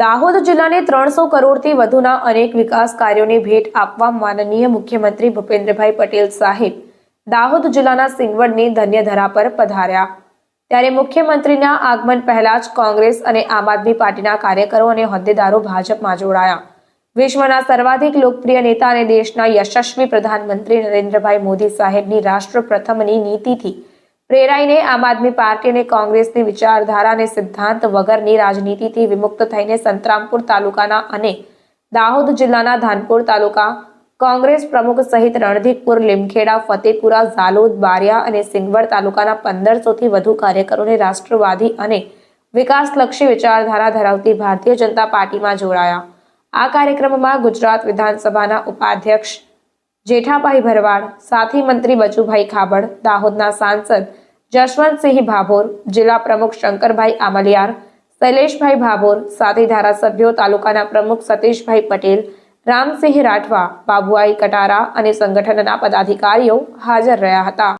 દાહોદ જિલ્લાને ત્રણસો કરોડથી વધુના અનેક વિકાસ કાર્યોની ભેટ આપવા માનનીય મુખ્યમંત્રી ભૂપેન્દ્રભાઈ પટેલ સાહેબ દાહોદ જિલ્લાના સિંગવડની ધન્યધરા પર પધાર્યા. ત્યારે મુખ્યમંત્રીના આગમન પહેલા જ કોંગ્રેસ અને આમ આદમી પાર્ટીના કાર્યકરો અને હોદ્દેદારો ભાજપમાં જોડાયા. વિશ્વના સર્વાધિક લોકપ્રિય નેતા અને દેશના યશસ્વી પ્રધાનમંત્રી નરેન્દ્રભાઈ મોદી સાહેબની રાષ્ટ્ર પ્રથમની નીતિથી પ્રેરાઈને આમ આદમી પાર્ટી અને કોંગ્રેસની વિચારધારા અને સિદ્ધાંત વગરની રાજનીતિથી વિમુક્ત થઈને સંતરામપુર તાલુકાના અને દાહોદ જિલ્લાના ધાનપુર તાલુકા કોંગ્રેસ પ્રમુખ સહિત રણધીકપુર લીમખેડા, ફતેપુરા, ઝાલોદ, બારિયા અને સિંગવડ તાલુકાના પંદરસોથી વધુ કાર્યકરોને રાષ્ટ્રવાદી અને વિકાસલક્ષી વિચારધારા ધરાવતી ભારતીય જનતા પાર્ટીમાં જોડાયા. આ કાર્યક્રમમાં ગુજરાત વિધાનસભાના ઉપાધ્યક્ષ જેઠાભાઈ ભરવાડ, સાથી મંત્રી બચુભાઈ ખાબડ, દાહોદના સાંસદ જશવંતસિંહ ભાભોર, જિલ્લા પ્રમુખ શંકરભાઈ આમલિયાર, શૈલેષભાઈ ભાભોર, સાથી ધારાસભ્યો તાલુકાના પ્રમુખ સતીશભાઈ પટેલ, રામસિંહ રાઠવા, બાબુઆઈ કટારા અને સંગઠનના પદાધિકારીઓ હાજર રહ્યા હતા.